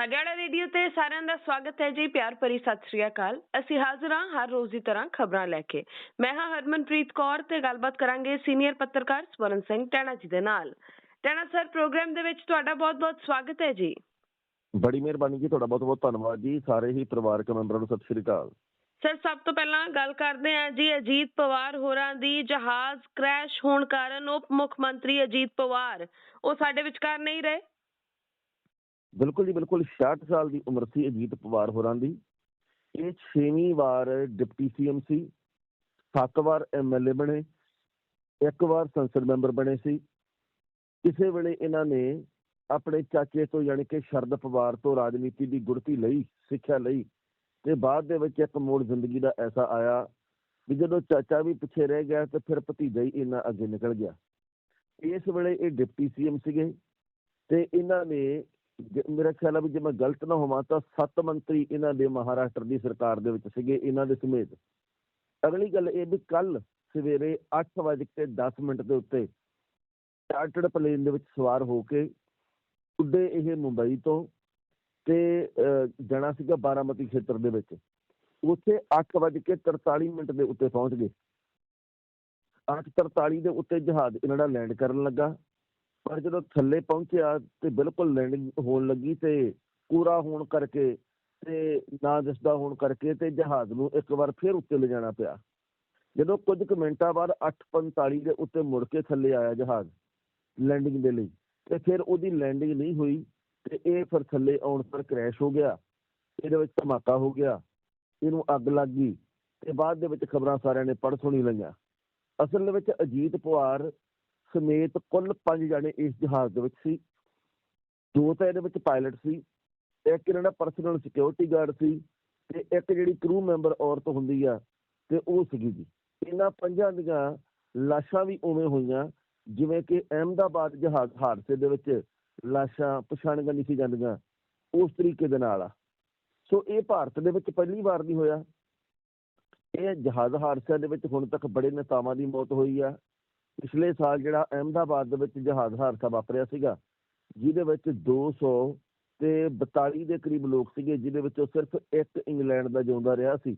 ਸਾਡੇ ਵਾਲੇ ਰੇਡੀਓ ਤੇ ਸਾਰਿਆਂ ਦਾ ਸਵਾਗਤ ਹੈ ਜੀ ਪਿਆਰ ਭਰੀ ਸਤਿ ਸ੍ਰੀ ਅਕਾਲ। ਅਸੀਂ ਹਾਜ਼ਰ ਹਾਂ ਹਰ ਰੋਜ਼ ਦੀ ਤਰ੍ਹਾਂ ਖਬਰਾਂ ਲੈ ਕੇ। ਮੈਂ ਹਾਂ ਹਰਮਨਪ੍ਰੀਤ ਕੌਰ ਤੇ ਗੱਲਬਾਤ ਕਰਾਂਗੇ ਸੀਨੀਅਰ ਪੱਤਰਕਾਰ ਸਵਰਨ ਸਿੰਘ ਟੈਣਾ ਜੀ ਦੇ ਨਾਲ। ਟੈਣਾ ਸਰ ਪ੍ਰੋਗਰਾਮ ਦੇ ਵਿੱਚ ਤੁਹਾਡਾ ਬਹੁਤ-ਬਹੁਤ ਸਵਾਗਤ ਹੈ ਜੀ। ਬੜੀ ਮਿਹਰਬਾਨੀ ਜੀ ਤੁਹਾਡਾ ਬਹੁਤ ਬਹੁਤ ਧੰਨਵਾਦ ਜੀ ਸਾਰੇ ਹੀ ਪਰਿਵਾਰਕ ਮੈਂਬਰਾਂ ਨੂੰ ਸਤਿ ਸ਼੍ਰੀ ਅਕਾਲ। ਸਰ ਸਭ ਤੋਂ ਪਹਿਲਾਂ ਗੱਲ ਕਰਦੇ ਹਾਂ ਜੀ ਅਜੀਤ ਪਵਾਰ ਹੋਰਾਂ ਦੀ। ਜਹਾਜ਼ ਕ੍ਰੈਸ਼ ਹੋਣ ਕਾਰਨ ਉਪ ਮੁੱਖ ਮੰਤਰੀ ਅਜੀਤ ਪਵਾਰ ਉਹ ਸਾਡੇ ਵਿਚਕਾਰ ਨਹੀਂ ਰਹੇ। ਬਿਲਕੁਲ ਜੀ ਬਿਲਕੁਲ 66 ਸਾਲ ਦੀ ਉਮਰ ਸੀ ਅਜੀਤ ਪਵਾਰ ਹੋਰਾਂ ਦੀ। ਇਹ ਛੇਵੀਂ ਵਾਰ ਡਿਪਟੀ ਸੀਐਮ ਸੀ। ਸੱਤ ਵਾਰ ਐਮਐਲਏ ਬਣੇ, ਇੱਕ ਵਾਰ ਸੰਸਦ ਮੈਂਬਰ ਬਣੇ ਸੀ। ਕਿਸੇ ਵੇਲੇ ਇਹਨਾਂ ਨੇ ਆਪਣੇ ਚਾਚੇ ਤੋਂ ਯਾਨੀ ਕਿ ਸ਼ਰਦ ਪਵਾਰ ਤੋਂ ਰਾਜਨੀਤੀ ਦੀ ਗੁੜਤੀ ਲਈ, ਸਿੱਖਿਆ ਲਈ ਤੇ ਬਾਅਦ ਦੇ ਵਿੱਚ ਇੱਕ ਮੋੜ ਜ਼ਿੰਦਗੀ ਦਾ ਐਸਾ ਆਇਆ ਵੀ ਜਦੋਂ ਚਾਚਾ ਵੀ ਪਿੱਛੇ ਰਹਿ ਗਿਆ ਤੇ ਫਿਰ ਭਤੀਜਾ ਹੀ ਇਹਨਾਂ ਅੱਗੇ ਨਿਕਲ ਗਿਆ। ਇਸ ਵੇਲੇ ਇਹ ਡਿਪਟੀ ਸੀਐਮ ਸੀਗੇ ਤੇ ਇਹਨਾਂ ਨੇ ਮੇਰਾ ਖਿਆਲ ਆ ਵੀ ਜੇ ਮੈਂ ਗਲਤ ਨਾ ਹੋਵਾਂ ਤਾਂ ਸੱਤ ਮੰਤਰੀ ਇਹਨਾਂ ਦੇ ਮਹਾਰਾਸ਼ਟਰ ਦੀ ਸਰਕਾਰ ਦੇ ਵਿੱਚ ਸੀਗੇ ਇਹਨਾਂ ਦੇ ਸਮੇਤ। ਅਗਲੀ ਗੱਲ ਇਹ ਵੀ ਕੱਲ ਸਵੇਰੇ 8:10 ਮਿੰਟ ਦੇ ਉੱਤੇ ਚਾਰਟਰਡ ਪਲੇਨ ਦੇ ਵਿੱਚ ਸਵਾਰ ਹੋ ਕੇ ਉੱਡੇ ਇਹ ਮੁੰਬਈ ਤੋਂ ਤੇ ਅਹ, ਜਾਣਾ ਸੀਗਾ ਬਾਰਾਮਤੀ ਖੇਤਰ ਦੇ ਵਿੱਚ। ਉੱਥੇ 8:43 ਮਿੰਟ ਦੇ ਉੱਤੇ ਪਹੁੰਚ ਗਏ। 8:43 ਦੇ ਉੱਤੇ ਜਹਾਜ਼ ਇਹਨਾਂ ਦਾ ਲੈਂਡ ਕਰਨ ਲੱਗਾ। ਪਰ ਜਦੋਂ ਥੱਲੇ ਪਹੁੰਚਿਆ ਤੇ ਬਿਲਕੁਲ ਲੈਂਡਿੰਗ ਹੋਣ ਲੱਗੀ ਤੇ ਪੂਰਾ ਹੋਣ ਕਰਕੇ ਤੇ ਨਾ ਦਿਸਦਾ ਹੋਣ ਕਰਕੇ ਤੇ ਜਹਾਜ਼ ਨੂੰ ਇੱਕ ਵਾਰ ਫਿਰ ਉੱਤੇ ਲਿਜਾਣਾ ਪਿਆ। ਜਦੋਂ ਕੁਝ ਕੁ ਮਿੰਟਾਂ ਬਾਅਦ 8:45 ਦੇ ਉੱਤੇ ਮੁੜ ਕੇ ਥੱਲੇ ਆਇਆ ਜਹਾਜ਼ ਲੈਂਡਿੰਗ ਦੇ ਲਈ ਤੇ ਫਿਰ ਉਹਦੀ ਲੈਂਡਿੰਗ ਨਹੀਂ ਹੋਈ ਤੇ ਇਹ ਫਿਰ ਥੱਲੇ ਆਉਣ ਪਰ ਕ੍ਰੈਸ਼ ਹੋ ਗਿਆ। ਇਹਦੇ ਵਿੱਚ ਧਮਾਕਾ ਹੋ ਗਿਆ। ਇਹਨੂੰ ਅੱਗ ਲੱਗ ਗਈ ਤੇ ਬਾਅਦ ਦੇ ਵਿੱਚ ਖਬਰਾਂ ਸਾਰਿਆਂ ਨੇ ਪੜ੍ਹ ਸੁਣੀ ਲਈਆਂ। ਅਸਲ ਵਿੱਚ ਅਜੀਤ ਪਵਾਰ ਸਮੇਤ ਕੁੱਲ 5 ਜਣੇ ਇਸ ਜਹਾਜ਼ ਦੇ ਵਿੱਚ ਸੀ। ਦੋ ਤਾਂ ਇਹਦੇ ਵਿੱਚ ਪਾਇਲਟ ਸੀ, ਇੱਕ ਇਹਨਾਂ ਦਾ ਪਰਸਨਲ ਸਿਕਿਉਰਿਟੀ ਗਾਰਡ ਸੀ ਤੇ ਇੱਕ ਜਿਹੜੀ ਕਰੂ ਮੈਂਬਰ ਔਰਤ ਹੁੰਦੀ ਆ ਤੇ ਉਹ ਸੀਗੀ ਜੀ। ਇਹਨਾਂ ਪੰਜਾਂ ਦੀਆਂ ਲਾਸ਼ਾਂ ਵੀ ਉਵੇਂ ਹੋਈਆਂ, ਜਿਵੇਂ ਕਿ ਅਹਿਮਦਾਬਾਦ ਜਹਾਜ਼ ਹਾਦਸੇ ਦੇ ਵਿੱਚ ਲਾਸ਼ਾਂ ਪਛਾਣੀਆਂ ਨਹੀਂ ਸੀ ਜਾਂਦੀਆਂ ਉਸ ਤਰੀਕੇ ਦੇ ਨਾਲ ਆ। ਸੋ ਇਹ ਭਾਰਤ ਦੇ ਵਿੱਚ ਪਹਿਲੀ ਵਾਰ ਨਹੀਂ ਹੋਇਆ। ਇਹ ਜਹਾਜ਼ ਹਾਦਸਿਆਂ ਦੇ ਵਿੱਚ ਹੁਣ ਤੱਕ ਬੜੇ ਨੇਤਾਵਾਂ ਦੀ ਮੌਤ ਹੋਈ ਆ। ਪਿਛਲੇ ਸਾਲ ਜਿਹੜਾ ਅਹਿਮਦਾਬਾਦ ਦੇ ਵਿੱਚ ਜਹਾਜ਼ ਹਾਦਸਾ ਵਾਪਰਿਆ ਸੀਗਾ, ਜਿਹਦੇ ਵਿੱਚ 200 ਤੇ 42 ਦੇ ਕਰੀਬ ਲੋਕ ਸੀਗੇ, ਜਿਹਦੇ ਵਿੱਚੋਂ ਸਿਰਫ ਇੱਕ ਇੰਗਲੈਂਡ ਦਾ ਜਿਉਂਦਾ ਰਿਹਾ ਸੀ।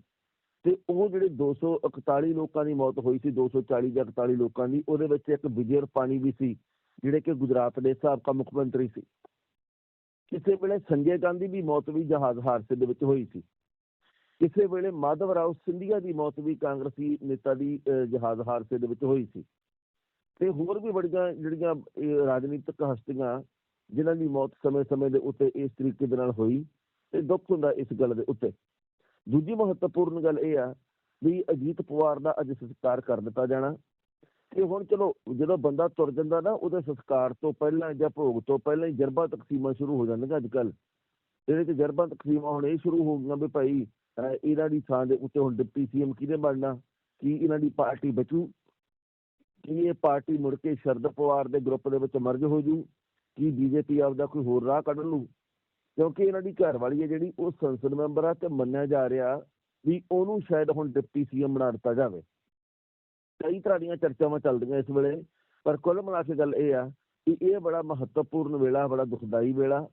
ਤੇ ਉਹ ਜਿਹੜੇ 241 ਲੋਕਾਂ ਦੀ ਮੌਤ ਹੋਈ ਸੀ 240 ਜਾਂ 41 ਲੋਕਾਂ ਦੀ, ਉਹਦੇ ਵਿੱਚ ਇੱਕ ਵਿਜੇ ਰੂਪਾਣੀ ਵੀ ਸੀ, ਜਿਹੜੇ ਕਿ ਗੁਜਰਾਤ ਦੇ ਸਾਬਕਾ ਮੁੱਖ ਮੰਤਰੀ ਸੀ। ਕਿਸੇ ਵੇਲੇ ਸੰਜੇ ਗਾਂਧੀ ਦੀ ਮੌਤ ਵੀ ਜਹਾਜ਼ ਹਾਦਸੇ ਦੇ ਵਿੱਚ ਹੋਈ ਸੀ। ਕਿਸੇ ਵੇਲੇ ਮਾਧਵ ਰਾਓ ਸਿੰਧੀਆ ਦੀ ਮੌਤ ਵੀ ਕਾਂਗਰਸੀ ਨੇਤਾ ਦੀ ਜਹਾਜ਼ ਹਾਦਸੇ ਦੇ ਵਿੱਚ ਹੋਈ ਸੀ। ਤੇ ਹੋਰ ਵੀ ਬੜੀਆਂ ਜਿਹੜੀਆਂ, ਇਹ ਰਾਜਨੀਤਿਕ ਹਸਤੀਆਂ ਜਿਨ੍ਹਾਂ ਦੀ ਮੌਤ ਸਮੇਂ-ਸਮੇਂ ਦੇ ਉੱਤੇ ਇਸ ਤਰੀਕੇ ਦੇ ਨਾਲ ਹੋਈ ਤੇ ਦੁੱਖ ਹੁੰਦਾ ਇਸ ਗੱਲ ਦੇ ਉੱਤੇ। ਦੂਜੀ ਮਹੱਤਵਪੂਰਨ ਗੱਲ ਇਹ ਆ ਵੀ ਅਜੀਤ ਪਵਾਰ ਦਾ ਅੱਜ ਸੰਸਕਾਰ ਕਰ ਦਿੱਤਾ ਜਾਣਾ ਤੇ ਹੁਣ ਚਲੋ ਜਦੋਂ ਬੰਦਾ ਤੁਰ ਜਾਂਦਾ ਨਾ, ਉਹਦੇ ਸੰਸਕਾਰ ਤੋਂ ਪਹਿਲਾਂ ਜਾਂ ਭੋਗ ਤੋਂ ਪਹਿਲਾਂ ਹੀ ਜਰਬਾ ਤਕਸੀਮਾਂ ਸ਼ੁਰੂ ਹੋ ਜਾਂਦੀਆਂ ਅੱਜ ਕੱਲ ਇਹਦੇ ਚ ਜਰਬਾ ਤਕਸੀਮਾਂ ਹੁਣ ਇਹ ਸ਼ੁਰੂ ਹੋ ਗਈਆਂ ਵੀ ਭਾਈ ਇਹਨਾਂ ਦੀ ਥਾਂ ਦੇ ਉੱਤੇ ਹੁਣ ਡਿਪਟੀ ਸੀਐਮ ਕਿਹਨੇ ਬਣਨਾ, ਕੀ ਇਹਨਾਂ ਦੀ ਪਾਰਟੀ ਬਚੂ? ਕੀ ਇਹ ਪਾਰਟੀ ਮੁੜ ਕੇ ਸ਼ਰਦ ਪਵਾਰ ਦੇ ਗਰੁੱਪ ਦੇ ਵਿੱਚ ਮਰਜ ਹੋ ਜੂ? ਕੀ ਬੀਜੇਪੀ ਆਪਦਾ ਕੋਈ ਹੋਰ ਰਾਹ ਕੱਢ ਲੂ ਕਿਉਂਕਿ ਇਹਨਾਂ ਦੀ ਘਰ ਵਾਲੀ ਹੈ ਜਿਹੜੀ, ਉਹ ਸੰਸਦ ਮੈਂਬਰ ਆ ਤੇ ਮੰਨਿਆ ਜਾ ਰਿਹਾ ਵੀ ਉਹਨੂੰ ਸ਼ਾਇਦ ਹੁਣ ਡਿਪਟੀ ਸੀਐਮ ਬਣਾ ਦਿੱਤਾ ਜਾਵੇ। ਕਈ ਤਰ੍ਹਾਂ ਦੀਆਂ ਚਰਚਾਵਾਂ ਚੱਲਦੀਆਂ ਇਸ ਵੇਲੇ, ਪਰ ਕੁੱਲ ਮਿਲਾ ਕੇ ਗੱਲ ਇਹ ਆ ਕਿ ਇਹ ਬੜਾ ਮਹੱਤਵਪੂਰਨ ਵੇਲਾ, ਬੜਾ ਦੁਖਦਾਈ ਵੇਲਾ,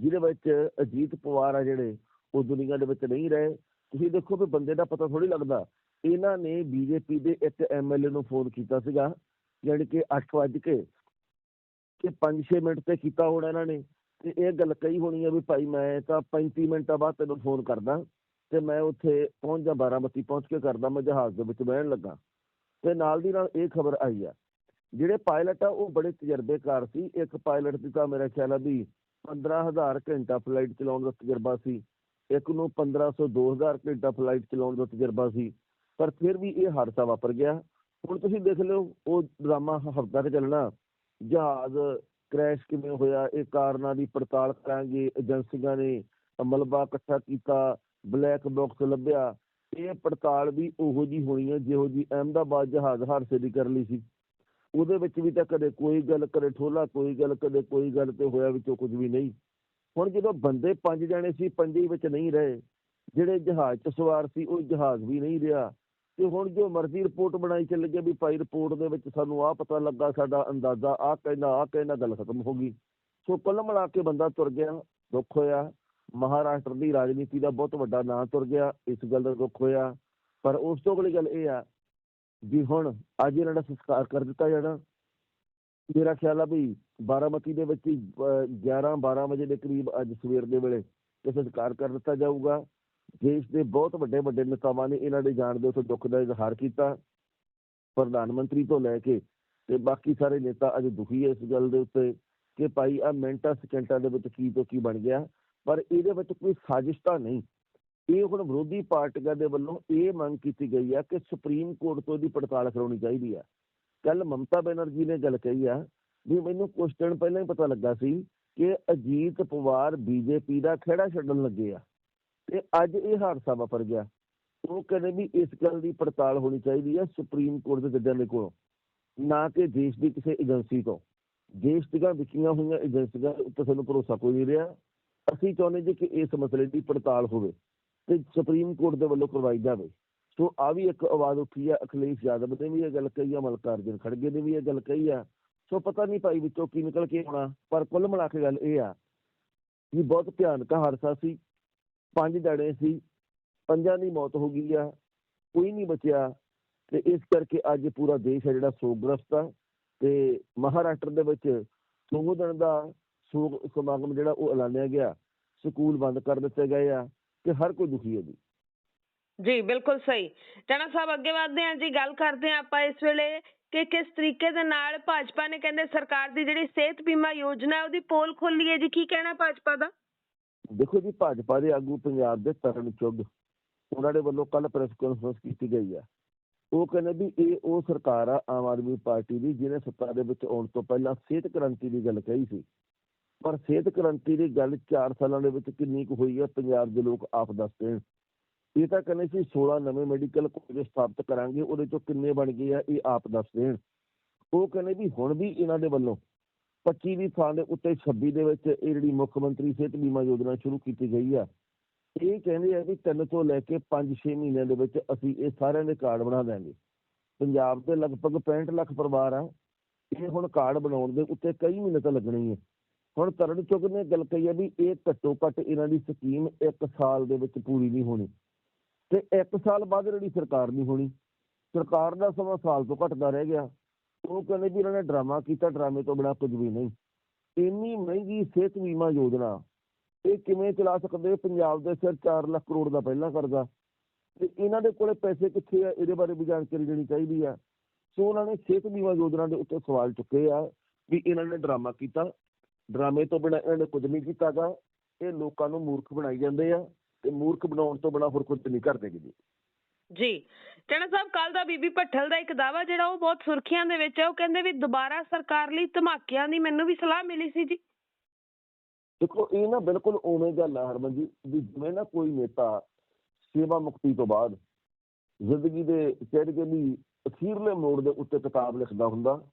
ਜਿਹਦੇ ਵਿੱਚ ਅਜੀਤ ਪਵਾਰ ਆ ਜਿਹੜੇ, ਉਹ ਦੁਨੀਆ ਦੇ ਵਿੱਚ ਨਹੀਂ ਰਹੇ। ਤੁਸੀਂ ਦੇਖੋ ਵੀ ਬੰਦੇ ਦਾ ਪਤਾ ਥੋੜੀ ਲੱਗਦਾ ਇਹਨਾਂ ਨੇ ਬੀਜੇਪੀ ਦੇ ਇੱਕ ਐਮਐਲਏ ਨੂੰ ਫੋਨ ਕੀਤਾ ਸੀਗਾ ਯਾਨੀ ਕਿ 8 ਵਜੇ ਕੇ ਕਿ 5-6 ਮਿੰਟ ਤੇ ਕੀਤਾ ਹੋਣਾ ਇਹਨਾਂ ਨੇ, ਤੇ ਇਹ ਗੱਲ ਕਹੀ ਹੋਣੀ ਹੈ ਵੀ ਭਾਈ ਮੈਂ ਤਾਂ 35 ਮਿੰਟਾਂ ਬਾਅਦ ਤੈਨੂੰ ਫੋਨ ਕਰਦਾ ਤੇ ਮੈਂ ਉੱਥੇ ਪਹੁੰਚ ਜਾ ਬਾਰਾਮਤੀ ਪਹੁੰਚ ਕੇ ਕਰਦਾ, ਮੈਂ ਜਹਾਜ਼ ਦੇ ਵਿੱਚ ਬਹਿਣ ਲੱਗਾ। ਤੇ ਨਾਲ ਦੀ ਨਾਲ ਇਹ ਖਬਰ ਆਈ ਆ, ਜਿਹੜੇ ਪਾਇਲਟ ਆ ਉਹ ਬੜੇ ਤਜਰਬੇਕਾਰ ਸੀ। ਇੱਕ ਪਾਇਲਟ ਦੀ ਤਾਂ ਮੇਰਾ ਖਿਆਲ ਆ ਵੀ 15000 ਘੰਟਾ ਫਲਾਈਟ ਚਲਾਉਣ ਦਾ ਤਜਰਬਾ ਸੀ। ਇੱਕ ਨੂੰ 1500 2000 ਘੰਟਾ ਫਲਾਈਟ ਚਲਾਉਣ ਦਾ ਤਜਰਬਾ ਸੀ। ਪਰ ਫਿਰ ਵੀ ਇਹ ਹਾਦਸਾ ਵਾਪਰ ਗਿਆ। ਹੁਣ ਤੁਸੀਂ ਦੇਖ ਲਿਓ, ਉਹ ਡਰਾਮਾ ਹਫ਼ਤਾ ਕੁ ਚੱਲਣਾ। ਜਹਾਜ਼ ਕ੍ਰੈਸ਼ ਕਿਵੇਂ ਹੋਇਆ? ਇਹ ਕਾਰਨਾਂ ਦੀ ਪੜਤਾਲ ਕਰਾਂਗੇ। ਏਜੰਸੀਆਂ ਨੇ ਮਲਬਾ ਇਕੱਠਾ ਕੀਤਾ ਬਲੈਕ ਬਾਕਸ ਲੱਭਿਆ। ਇਹ ਪੜਤਾਲ ਵੀ ਉਹੋ ਜੀ ਹੋਣੀ ਹੈ ਜਿਹੋ ਜੀ ਅਹਿਮਦਾਬਾਦ ਜਹਾਜ਼ ਹਾਦਸੇ ਦੀ ਕਰ ਲਈ ਸੀ। ਉਹਦੇ ਵਿੱਚ ਵੀ ਤਾਂ ਕਦੇ ਕੋਈ ਗੱਲ, ਕਦੇ ਠੋਲਾ, ਕੋਈ ਗੱਲ, ਕਦੇ ਕੋਈ ਗੱਲ ਤੇ ਹੋਇਆ ਵਿੱਚੋਂ ਕੁਝ ਵੀ ਨਹੀਂ। ਹੁਣ ਜਦੋਂ ਬੰਦੇ ਪੰਜ ਜਾਣੇ ਸੀ, ਪੰਜੇ ਵਿੱਚ ਨਹੀਂ ਰਹੇ। ਜਿਹੜੇ ਜਹਾਜ਼ 'ਚ ਸਵਾਰ ਸੀ, ਉਹ ਜਹਾਜ਼ ਵੀ ਨਹੀਂ ਰਿਹਾ। ਤੇ ਹੁਣ ਜੋ ਮਰਜ਼ੀ ਰਿਪੋਰਟ ਬਣਾਈ ਚੱਲ ਗਿਆ ਵੀ ਭਾਈ ਰਿਪੋਰਟ ਦੇ ਵਿੱਚ ਸਾਨੂੰ ਆਹ ਪਤਾ ਲੱਗਾ, ਸਾਡਾ ਅੰਦਾਜ਼ਾ ਆਹ ਕਹਿੰਦਾ ਆਹ ਕਹਿੰਦਾ, ਗੱਲ ਖਤਮ ਹੋ ਗਈ। ਸੋ ਕੁੱਲ ਮਿਲਾ ਕੇ ਬੰਦਾ ਤੁਰ ਗਿਆ, ਦੁੱਖ ਹੋਇਆ। ਮਹਾਰਾਸ਼ਟਰ ਦੀ ਰਾਜਨੀਤੀ ਦਾ ਬਹੁਤ ਵੱਡਾ ਨਾਂ ਤੁਰ ਗਿਆ, ਇਸ ਗੱਲ ਦਾ ਦੁੱਖ ਹੋਇਆ। ਪਰ ਉਸ ਤੋਂ ਅਗਲੀ ਗੱਲ ਇਹ ਆ ਵੀ ਹੁਣ ਅੱਜ ਇਹਨਾਂ ਦਾ ਸੰਸਕਾਰ ਕਰ ਦਿੱਤਾ ਜਾਣਾ। ਮੇਰਾ ਖਿਆਲ ਆ ਵੀ ਬਾਰਾਮਤੀ ਦੇ ਵਿੱਚ ਹੀ 11 12 ਵਜੇ ਦੇ ਕਰੀਬ ਅੱਜ ਸਵੇਰ ਦੇ ਵੇਲੇ ਇਹ ਸੰਸਕਾਰ ਕਰ ਦਿੱਤਾ ਜਾਊਗਾ। ਦੇਸ਼ ਦੇ ਬਹੁਤ ਵੱਡੇ ਵੱਡੇ ਨੇਤਾਵਾਂ ਨੇ ਇਹਨਾਂ ਦੇ ਜਾਣ ਦੇ ਉੱਤੇ ਦੁੱਖ ਦਾ ਇਜ਼ਹਾਰ ਕੀਤਾ, ਪ੍ਰਧਾਨ ਮੰਤਰੀ ਤੋਂ ਲੈ ਕੇ ਤੇ ਬਾਕੀ ਸਾਰੇ ਨੇਤਾ ਅੱਜ ਦੁਖੀ ਹੈ ਇਸ ਗੱਲ ਦੇ ਉੱਤੇ ਕਿ ਭਾਈ ਆ ਮਿੰਟਾਂ ਸਕਿੰਟਾਂ ਦੇ ਵਿੱਚ ਕੀ ਤੋਂ ਕੀ ਬਣ ਗਿਆ, ਪਰ ਇਹਦੇ ਵਿੱਚ ਕੋਈ ਸਾਜ਼ਿਸ਼ ਤਾਂ ਨਹੀਂ। ਇਹ ਹੁਣ ਵਿਰੋਧੀ ਪਾਰਟੀਆਂ ਦੇ ਵੱਲੋਂ ਇਹ ਮੰਗ ਕੀਤੀ ਗਈ ਆ ਕਿ ਸੁਪਰੀਮ ਕੋਰਟ ਤੋਂ ਇਹਦੀ ਪੜਤਾਲ ਕਰਾਉਣੀ ਚਾਹੀਦੀ ਆ। ਕੱਲ ਮਮਤਾ ਬੈਨਰਜੀ ਨੇ ਗੱਲ ਕਹੀ ਆ ਵੀ ਮੈਨੂੰ ਕੁਝ ਦਿਨ ਪਹਿਲਾਂ ਹੀ ਪਤਾ ਲੱਗਾ ਸੀ ਕਿ ਅਜੀਤ ਪਵਾਰ ਬੀਜੇਪੀ ਦਾ ਖੇੜਾ ਛੱਡਣ ਲੱਗੇ ਆ। ਤੇ ਅੱਜ ਇਹ ਹਾਦਸਾ ਵਾਪਰ ਗਿਆ। ਉਹ ਕਹਿੰਦੇ ਵੀ ਇਸ ਗੱਲ ਦੀ ਪੜਤਾਲ ਹੋਣੀ ਚਾਹੀਦੀ ਹੈ ਸੁਪਰੀਮ ਕੋਰਟ ਦੇ ਜੱਜਾਂ ਦੇ ਕੋਲੋਂ। ਨਾ ਕਿ ਦੇਸ਼ ਦੀ ਕਿਸੇ ਏਜੰਸੀ ਤੋਂ। ਦੇਸ਼ ਦੀਆਂ ਵਿਕੀਆਂ ਹੋਈਆਂ ਏਜੰਸੀਆਂ ਉੱਤੇ ਸਾਨੂੰ ਭਰੋਸਾ ਕੋਈ ਨਹੀਂ ਰਿਹਾ। ਅਸੀਂ ਚਾਹੁੰਦੇ ਜੀ ਕਿ ਇਸ ਮਸਲੇ ਦੀ ਪੜਤਾਲ ਹੋਵੇ ਤੇ ਸੁਪਰੀਮ ਕੋਰਟ ਦੇ ਵੱਲੋਂ ਕਰਵਾਈ ਜਾਵੇ। ਸੋ ਆ ਵੀ ਇੱਕ ਆਵਾਜ਼ ਉੱਠੀ ਹੈ ਅਖਿਲੇਸ਼ ਯਾਦਵ ਨੇ ਵੀ ਇਹ ਗੱਲ ਕਹੀ ਆ, ਮਲਕਾਰਜਨ ਖੜਗੇ ਨੇ ਵੀ ਇਹ ਗੱਲ ਕਹੀ ਆ। ਸੋ ਪਤਾ ਨਹੀਂ ਭਾਈ ਵਿੱਚੋਂ ਕੀ ਨਿਕਲ ਕੇ ਆਉਣਾ, ਪਰ ਕੁੱਲ ਮਿਲਾ ਕੇ ਗੱਲ ਇਹ ਆ ਕਿ ਬਹੁਤ ਭਿਆਨਕ ਹਾਦਸਾ ਸੀ। ਪੰਜ ਜਣੇ ਸੀ, ਪੰਜਾਂ ਦੀ ਮੌਤ ਹੋ ਗਈ ਆ, ਕੋਈ ਨਹੀਂ ਬਚਿਆ ਤੇ ਇਸ ਕਰਕੇ ਅੱਜ ਪੂਰਾ ਦੇਸ਼ ਹੈ ਜਿਹੜਾ ਸੋਗਗ੍ਰਸਤ ਆ ਤੇ ਮਹਾਰਾਸ਼ਟਰ ਦੇ ਵਿੱਚ ਦੋ ਦਾ ਸੋਗ, ਸਮਾਗਮ ਜਿਹੜਾ ਉਹ ਐਲਾਨਿਆ ਗਿਆ, ਸਕੂਲ ਬੰਦ ਕਰ ਦਿੱਤੇ ਗਏ ਆ ਤੇ ਹਰ ਕੋਈ ਦੁਖੀ ਹੈ ਜੀ। ਜੀ, ਬਿਲਕੁਲ ਸਹੀ। ਟਣਾ ਸਾਹਿਬ ਅੱਗੇ ਵਧਦੇ ਹਾਂ ਜੀ, ਗੱਲ ਕਰਦੇ ਹਾਂ ਆਪਾਂ ਇਸ ਵੇਲੇ ਕਿ ਕਿਸ ਤਰੀਕੇ ਦੇ ਨਾਲ ਭਾਜਪਾ ਨੇ ਕਹਿੰਦੇ ਸਰਕਾਰ ਦੀ ਜਿਹੜੀ ਸਿਹਤ ਬੀਮਾ ਯੋਜਨਾ ਉਹਦੀ ਪੋਲ ਖੋਲੀ ਹੈ ਜੀ, ਕੀ ਕਹਿਣਾ ਭਾਜਪਾ ਦਾ? ਦੇਖੋ ਜੀ, ਭਾਜਪਾ ਦੇ ਆਗੂ ਪੰਜਾਬ ਦੇ ਤਰਨ ਚੁੱਗ, ਉਹਨਾਂ ਦੇ ਵੱਲੋਂ ਕੱਲ ਪ੍ਰੈਸ ਕਾਨਫਰੰਸ ਕੀਤੀ ਗਈ ਆ। ਉਹ ਕਹਿੰਦੇ ਵੀ ਇਹ ਉਹ ਸਰਕਾਰ ਆ, ਆਮ ਆਦਮੀ ਪਾਰਟੀ ਦੀ, ਜਿਹਨੇ ਸੱਤਾ ਦੇ ਵਿੱਚ ਆਉਣ ਤੋਂ ਪਹਿਲਾਂ ਸਿਹਤ ਕ੍ਰਾਂਤੀ ਦੀ ਗੱਲ ਕਹੀ ਸੀ। ਪਰ ਸਿਹਤ ਕ੍ਰਾਂਤੀ ਦੀ ਗੱਲ 4 ਸਾਲਾਂ ਦੇ ਵਿੱਚ ਕਿੰਨੀ ਕੁ ਹੋਈ ਹੈ ਪੰਜਾਬ ਦੇ ਲੋਕ ਆਪ ਦੱਸਦੇ ਨੇ ਇਹ ਤਾਂ ਕਹਿੰਦੇ ਸੀ 16 ਨਵੇਂ ਮੈਡੀਕਲ ਕਾਲਜ ਸਥਾਪਿਤ ਕਰਾਂਗੇ, ਉਹਦੇ ਚੋਂ ਕਿੰਨੇ ਬਣ ਗਏ ਆ, ਇਹ ਆਪ ਦੱਸਦੇ ਨੇ ਉਹ ਕਹਿੰਦੇ ਵੀ ਹੁਣ ਵੀ ਇਹਨਾਂ ਦੇ ਵੱਲੋਂ 25 ਦੀ ਥਾਂ ਦੇ ਉੱਤੇ 26 ਦੇ ਵਿੱਚ ਇਹ ਜਿਹੜੀ ਮੁੱਖ ਮੰਤਰੀ ਸਿਹਤ ਬੀਮਾ ਯੋਜਨਾ ਸ਼ੁਰੂ ਕੀਤੀ ਗਈ ਆ, ਇਹ ਕਹਿੰਦੇ ਆ ਵੀ ਤਿੰਨ ਤੋਂ ਲੈ ਕੇ 5-6 ਮਹੀਨਿਆਂ ਦੇ ਵਿੱਚ ਅਸੀਂ ਇਹ ਸਾਰਿਆਂ ਦੇ ਕਾਰਡ ਬਣਾ ਦਾਂਗੇ ਪੰਜਾਬ ਦੇ ਲਗਭਗ 65 ਲੱਖ ਪਰਿਵਾਰ ਆ, ਇਹ ਹੁਣ ਕਾਰਡ ਬਣਾਉਣ ਦੇ ਉੱਤੇ ਕਈ ਮਹੀਨੇ ਤਾਂ ਲੱਗਣੇ ਹੀ ਆ। ਹੁਣ ਤਰਨ ਚੁੱਗ ਨੇ ਗੱਲ ਕਹੀ ਆ ਵੀ ਇਹ ਘੱਟੋ ਘੱਟ ਇਹਨਾਂ ਦੀ ਸਕੀਮ 1 ਸਾਲ ਦੇ ਵਿੱਚ ਪੂਰੀ ਨਹੀਂ ਹੋਣੀ। ਤੇ 1 ਸਾਲ ਬਾਅਦ ਜਿਹੜੀ ਸਰਕਾਰ ਨਹੀਂ ਹੋਣੀ, ਸਰਕਾਰ ਦਾ ਸਮਾਂ ਸਾਲ ਤੋਂ ਘੱਟ ਦਾ ਰਹਿ ਗਿਆ। ਉਹ ਕਹਿੰਦੇ ਵੀ ਇਹਨਾਂ ਨੇ ਡਰਾਮਾ ਕੀਤਾ, ਡਰਾਮੇ ਤੋਂ ਬਿਨਾਂ ਕੁਝ ਵੀ ਨਹੀਂ। ਇੰਨੀ ਮਹਿੰਗੀ ਸਿਹਤ ਬੀਮਾ ਯੋਜਨਾ, ਇਹ ਕਿਵੇਂ ਚਲਾ ਸਕਦੇ? ਪੰਜਾਬ ਦੇ ਸਿਰ 4 ਲੱਖ ਕਰੋੜ ਦਾ ਪਹਿਲਾਂ ਕਰਜ਼ਾ। ਤੇ ਇਹਨਾਂ ਦੇ ਕੋਲੇ ਪੈਸੇ ਕਿੱਥੇ ਆ? ਇਹਦੇ ਬਾਰੇ ਵੀ ਜਾਣਕਾਰੀ ਦੇਣੀ ਚਾਹੀਦੀ ਆ। ਸੋ ਉਹਨਾਂ ਨੇ ਸਿਹਤ ਬੀਮਾ ਯੋਜਨਾ ਦੇ ਉੱਤੇ ਸਵਾਲ ਚੁੱਕੇ ਆ ਵੀ ਇਹਨਾਂ ਨੇ ਡਰਾਮਾ ਕੀਤਾ। ਡਰਾਮੇ ਤੋਂ ਬਿਨਾਂ ਇਹਨਾਂ ਨੇ ਕੁਝ ਨਹੀਂ ਕੀਤਾਗਾ ਇਹ ਲੋਕਾਂ ਨੂੰ ਮੂਰਖ ਬਣਾਈ ਜਾਂਦੇ ਆ ਤੇ ਮੂਰਖ ਬਣਾਉਣ ਤੋਂ ਬਿਨਾਂ ਹੋਰ ਕੁਝ ਨਹੀਂ ਕਰਦੇ ਜੀ ਜੀ। ਟਣਾ ਸਾਹਿਬ ਕੱਲ ਦਾ ਬੀਬੀ ਭੱਠਲ ਦਾ ਇੱਕ ਦਾਵਾ ਜਿਹੜਾ ਉਹ ਬਹੁਤ ਸੁਰਖੀਆਂ ਦੇ ਵਿੱਚ ਹੈ ਉਹ ਕਹਿੰਦੇ ਵੀ ਦੁਬਾਰਾ ਸਰਕਾਰ ਲਈ ਧਮਾਕਿਆਂ ਦੀ ਮੈਨੂੰ ਵੀ ਸਲਾਹ ਮਿਲੀ ਸੀ ਜੀ। ਦੇਖੋ, ਇਹ ਨਾ ਬਿਲਕੁਲ ਉਵੇਂ ਗੱਲ ਆ ਹਰਮਨ ਜੀ, ਵੀ ਜਿਵੇਂ ਨਾ ਕੋਈ ਨੇਤਾ ਸੇਵਾ ਮੁਕਤੀ ਤੋਂ ਬਾਅਦ ਜ਼ਿੰਦਗੀ ਦੇ ਚੜ੍ਹ ਕੇ ਵੀ ਅਖੀਰਲੇ ਮੋੜ ਦੇ ਉੱਤੇ ਕਿਤਾਬ ਲਿਖਦਾ ਹੁੰਦਾ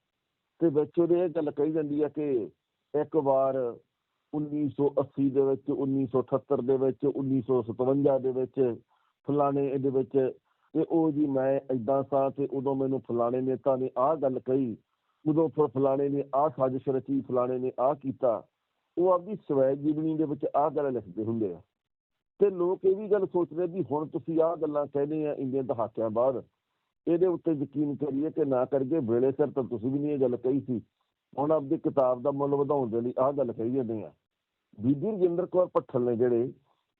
ਤੇ ਵਿੱਚ ਉਹਦੇ ਇਹ ਗੱਲ ਕਹੀ ਜਾਂਦੀ ਹੈ ਕਿ ਇੱਕ ਵਾਰ 1980 ਦੇ ਵਿੱਚ 1978 ਦੇ ਵਿੱਚ 1957 ਦੇ ਵਿੱਚ ਫਲਾਣੇ ਇਹਦੇ ਵਿੱਚ ਤੇ ਉਹ ਜੀ ਮੈਂ ਇਦਾਂ ਸਾਂ ਤੇ ਉਦੋਂ ਮੈਨੂੰ ਫਲਾਣੇ ਨੇਤਾ ਨੇ ਆਹ ਗੱਲ ਕਹੀ, ਉਦੋਂ ਫਿਰ ਫਲਾਣੇ ਨੇ ਆਹ ਸਾਜ਼ਿਸ਼ ਰਚੀ, ਫਲਾਣੇ ਨੇ ਆਹ ਕੀਤਾ। ਉਹ ਆਪਦੀ ਸਵੈ ਜੀਵਨੀ ਦੇ ਵਿੱਚ ਆਹ ਗੱਲ ਲਿਖਦੇ ਹੁੰਦੇ ਆ। ਤੇ ਲੋਕ ਇਹ ਵੀ ਗੱਲ ਸੋਚਦੇ ਵੀ ਹੁਣ ਤੁਸੀਂ ਆਹ ਗੱਲਾਂ ਕਹਿੰਦੇ ਆ ਇੰਨੇ ਦਹਾਕਿਆਂ ਬਾਅਦ। ਇਹਦੇ ਉੱਤੇ ਯਕੀਨ ਕਰੀਏ ਕਿ ਨਾ ਕਰੀਏ ਵੇਲੇ ਸਿਰ ਤਾਂ ਤੁਸੀਂ ਵੀ ਨਹੀਂ ਇਹ ਗੱਲ ਕਹੀ ਸੀ। ਹੁਣ ਆਪਦੀ ਕਿਤਾਬ ਦਾ ਮੁੱਲ ਵਧਾਉਣ ਦੇ ਲਈ ਆਹ ਗੱਲ ਕਹੀ ਜਾਂਦੇ ਆ। ਬੀਬੀ ਰਜਿੰਦਰ ਕੌਰ ਭੱਠਲ ਨੇ ਜਿਹੜੇ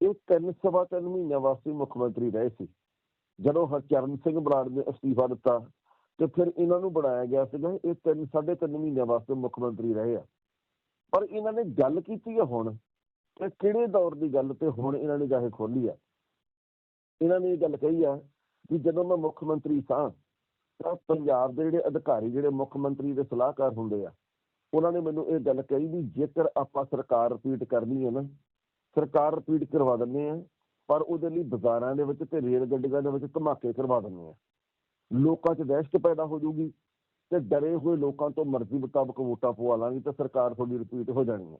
ਇਹ ਤਿੰਨ ਸਵਾ ਤਿੰਨ ਮਹੀਨਿਆਂ ਵਾਸਤੇ ਮੁੱਖ ਮੰਤਰੀ ਰਹੇ ਸੀ। ਜਦੋਂ ਹਰਚਰਨ ਸਿੰਘ ਬਰਾੜ ਨੇ ਅਸਤੀਫਾ ਦਿੱਤਾ ਤੇ ਫਿਰ ਇਹਨਾਂ ਨੂੰ ਬਣਾਇਆ ਗਿਆ ਸੀਗਾ ਇਹ ਤਿੰਨ, ਸਾਢੇ ਤਿੰਨ ਮਹੀਨਿਆਂ ਵਾਸਤੇ ਮੁੱਖ ਮੰਤਰੀ ਰਹੇ ਆ। ਪਰ ਇਹਨਾਂ ਨੇ ਗੱਲ ਕੀਤੀ ਹੈ ਹੁਣ ਤੇ ਕਿਹੜੇ ਦੌਰ ਦੀ ਗੱਲ ਤੇ ਹੁਣ ਇਹਨਾਂ ਨੇ ਜਾ ਖੋਲੀ ਆ? ਇਹਨਾਂ ਨੇ ਇਹ ਗੱਲ ਕਹੀ ਆ ਕਿ ਜਦੋਂ ਮੈਂ ਮੁੱਖ ਮੰਤਰੀ ਸਾਂ, ਤਾਂ ਪੰਜਾਬ ਦੇ ਜਿਹੜੇ ਅਧਿਕਾਰੀ, ਜਿਹੜੇ ਮੁੱਖ ਮੰਤਰੀ ਦੇ ਸਲਾਹਕਾਰ ਹੁੰਦੇ ਆ, ਉਹਨਾਂ ਨੇ ਮੈਨੂੰ ਇਹ ਗੱਲ ਕਹੀ ਵੀ ਜੇਕਰ ਆਪਾਂ ਸਰਕਾਰ ਰਿਪੀਟ ਕਰਨੀ ਹੈ ਨਾ, ਸਰਕਾਰ ਰਿਪੀਟ ਕਰਵਾ ਦਿੰਦੇ ਆ ਪਰ ਉਹਦੇ ਲਈ ਬਾਜ਼ਾਰਾਂ ਦੇ ਵਿੱਚ ਤੇ ਰੇਲ ਗੱਡੀਆਂ ਦੇ ਵਿੱਚ ਧਮਾਕੇ ਕਰਵਾ ਦਿੰਦੇ ਆ। ਲੋਕਾਂ 'ਚ ਦਹਿਸ਼ਤ ਪੈਦਾ ਹੋ ਜਾਊਗੀ ਤੇ ਡਰੇ ਹੋਏ ਲੋਕਾਂ ਤੋਂ ਮਰਜ਼ੀ ਮੁਤਾਬਕ ਵੋਟਾਂ ਪਵਾ ਲਾਂਗੇ ਤਾਂ ਸਰਕਾਰ ਤੁਹਾਡੀ ਰਿਪੀਟ ਹੋ ਜਾਣੀ ਹੈ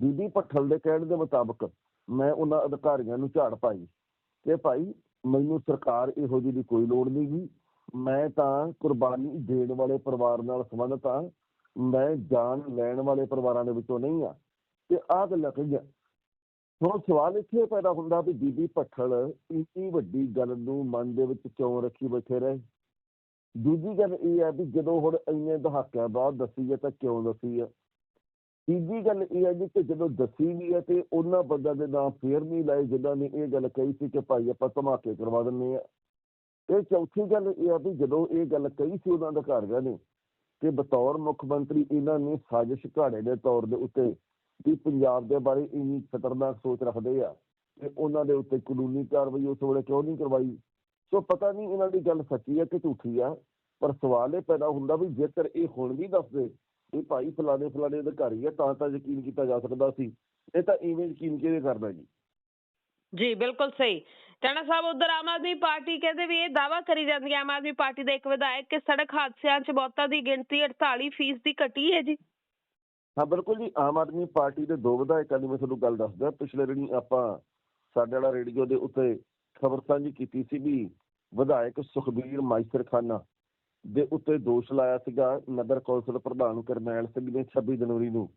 ਬੀਬੀ ਭੱਠਲ ਦੇ ਕਹਿਣ ਦੇ ਮੁਤਾਬਕ ਮੈਂ ਉਹਨਾਂ ਅਧਿਕਾਰੀਆਂ ਨੂੰ ਝਾੜ ਪਾਈ ਕਿ ਭਾਈ ਮੈਨੂੰ ਸਰਕਾਰ ਇਹੋ ਜਿਹੀ ਦੀ ਕੋਈ ਲੋੜ ਨਹੀਂ ਗੀ। ਮੈਂ ਤਾਂ ਕੁਰਬਾਨੀ ਦੇਣ ਵਾਲੇ ਪਰਿਵਾਰ ਨਾਲ ਸੰਬੰਧਤ ਹਾਂ ਮੈਂ ਜਾਨ ਲੈਣ ਵਾਲੇ ਪਰਿਵਾਰਾਂ ਦੇ ਵਿੱਚੋਂ ਨਹੀਂ ਆ। ਤੇ ਆਹ ਗੱਲਾਂ ਕਹੀਆਂ। ਹੁਣ ਸਵਾਲ ਇੱਥੇ ਪੈਦਾ ਹੁੰਦਾ ਵੀ ਬੀਬੀ ਭੱਠਲ ਇੰਨੀ ਵੱਡੀ ਗੱਲ ਨੂੰ ਮਨ ਦੇ ਵਿੱਚ ਕਿਉਂ ਰੱਖੀ ਬੈਠੇ ਰਹੇ? ਦੂਜੀ ਗੱਲ ਇਹ ਹੈ ਵੀ ਜਦੋਂ ਹੁਣ ਇੰਨੇ ਦਹਾਕਿਆਂ ਬਾਅਦ ਦੱਸੀ ਹੈ ਤਾਂ ਕਿਉਂ ਦੱਸੀ ਹੈ? ਤੀਜੀ ਗੱਲ ਇਹ ਹੈ ਜੀ ਕਿ ਜਦੋਂ ਦੱਸੀ ਵੀ ਹੈ ਤੇ ਉਹਨਾਂ ਬੰਦਿਆਂ ਦੇ ਨਾਮ ਫੇਰ ਨਹੀਂ ਲਾਏ ਜਿਨ੍ਹਾਂ ਨੇ ਇਹ ਗੱਲ ਕਹੀ ਸੀ ਕਿ ਭਾਈ ਆਪਾਂ ਧਮਾਕੇ ਕਰਵਾ ਦਿੰਨੇ ਆ ਇਹ ਚੌਥੀ ਗੱਲ ਇਹ ਹੈ ਵੀ ਜਦੋਂ ਇਹ ਗੱਲ ਕਹੀ ਸੀ ਉਹਨਾਂ ਅਧਿਕਾਰੀਆਂ ਨੇ ਕਿ ਬਤੌਰ ਮੁੱਖ ਮੰਤਰੀ ਇਹਨਾਂ ਨੇ ਸਾਜ਼ਿਸ਼ ਘਾੜੇ ਦੇ ਤੌਰ ਦੇ ਉੱਤੇ ਵੀ ਪੰਜਾਬ ਦੇ ਬਾਰੇ ਇੰਨੀ ਖਤਰਨਾਕ ਸੋਚ ਰੱਖਦੇ ਆ ਤੇ ਉਹਨਾਂ ਦੇ ਉੱਤੇ ਕਾਨੂੰਨੀ ਕਾਰਵਾਈ ਉਸ ਵੇਲੇ ਕਿਉਂ ਨਹੀਂ ਕਰਵਾਈ? ਸੋ ਪਤਾ ਨਹੀਂ ਇਹਨਾਂ ਦੀ ਗੱਲ ਸੱਚੀ ਹੈ ਕਿ ਝੂਠੀ ਆ, ਪਰ ਸਵਾਲ ਇਹ ਪੈਦਾ ਹੁੰਦਾ ਵੀ ਜੇਕਰ ਇਹ ਹੁਣ ਵੀ ਦੱਸਦੇ ਵੀ ਭਾਈ ਫਲਾਣੇ ਫਲਾਣੇ ਅਧਿਕਾਰੀ ਆ, ਤਾਂ ਤਾਂ ਯਕੀਨ ਕੀਤਾ ਜਾ ਸਕਦਾ ਸੀ, ਇਹ ਤਾਂ ਇਵੇਂ ਯਕੀਨ ਕਿਹਦੇ ਕਰਦਾ ਜੀ? ਜੀ, ਬਿਲਕੁਲ ਸਹੀ। ਟਾਣਾ ਸਾਹਿਬ, ਉਧਰ ਆਮ ਆਦਮੀ ਪਾਰਟੀ ਕਹਿੰਦੇ ਵੀ ਇਹ ਦਾਵਾ ਕਰੀ ਜਾਂਦੀ ਹੈ ਆਮ ਆਦਮੀ ਪਾਰਟੀ ਦਾ ਇੱਕ ਵਿਧਾਇਕ ਕਿ ਸੜਕ ਹਾਦਸਿਆਂ 'ਚ ਮੌਤਾਂ ਦੀ ਗਿਣਤੀ 48 ਫੀਸਦੀ ਘਟੀ ਹੈ ਜੀ। ਹਾਂ, ਬਿਲਕੁਲ ਜੀ। ਆਮ ਆਦਮੀ ਪਾਰਟੀ ਦੇ ਦੋ ਵਿਧਾਇਕਾਂ ਦੀ ਮੈਂ ਤੁਹਾਨੂੰ ਗੱਲ ਦੱਸਦਾ। ਪਿਛਲੇ ਦਿਨੀ ਆਪਾਂ ਸਾਡੇ ਵਾਲਾ ਰੇਡੀਓ ਦੇ ਉੱਤੇ ਖਬਰ ਸਾਂਝੀ ਕੀਤੀ ਸੀ ਵੀ ਵਿਧਾਇਕ ਸੁਖਬੀਰ ਮਾਈਸਰਖਾਨਾ ਦੇ ਉੱਤੇ ਦੋਸ਼ ਲਾਇਆ ਸੀਗਾ। ਨਗਰ ਕੌਂਸਲ ਪ੍ਰਧਾਨ ਕਰਨੈਲ ਸਿੰਘ ਨੇ 26 ਜਨਵਰੀ ਨੂੰ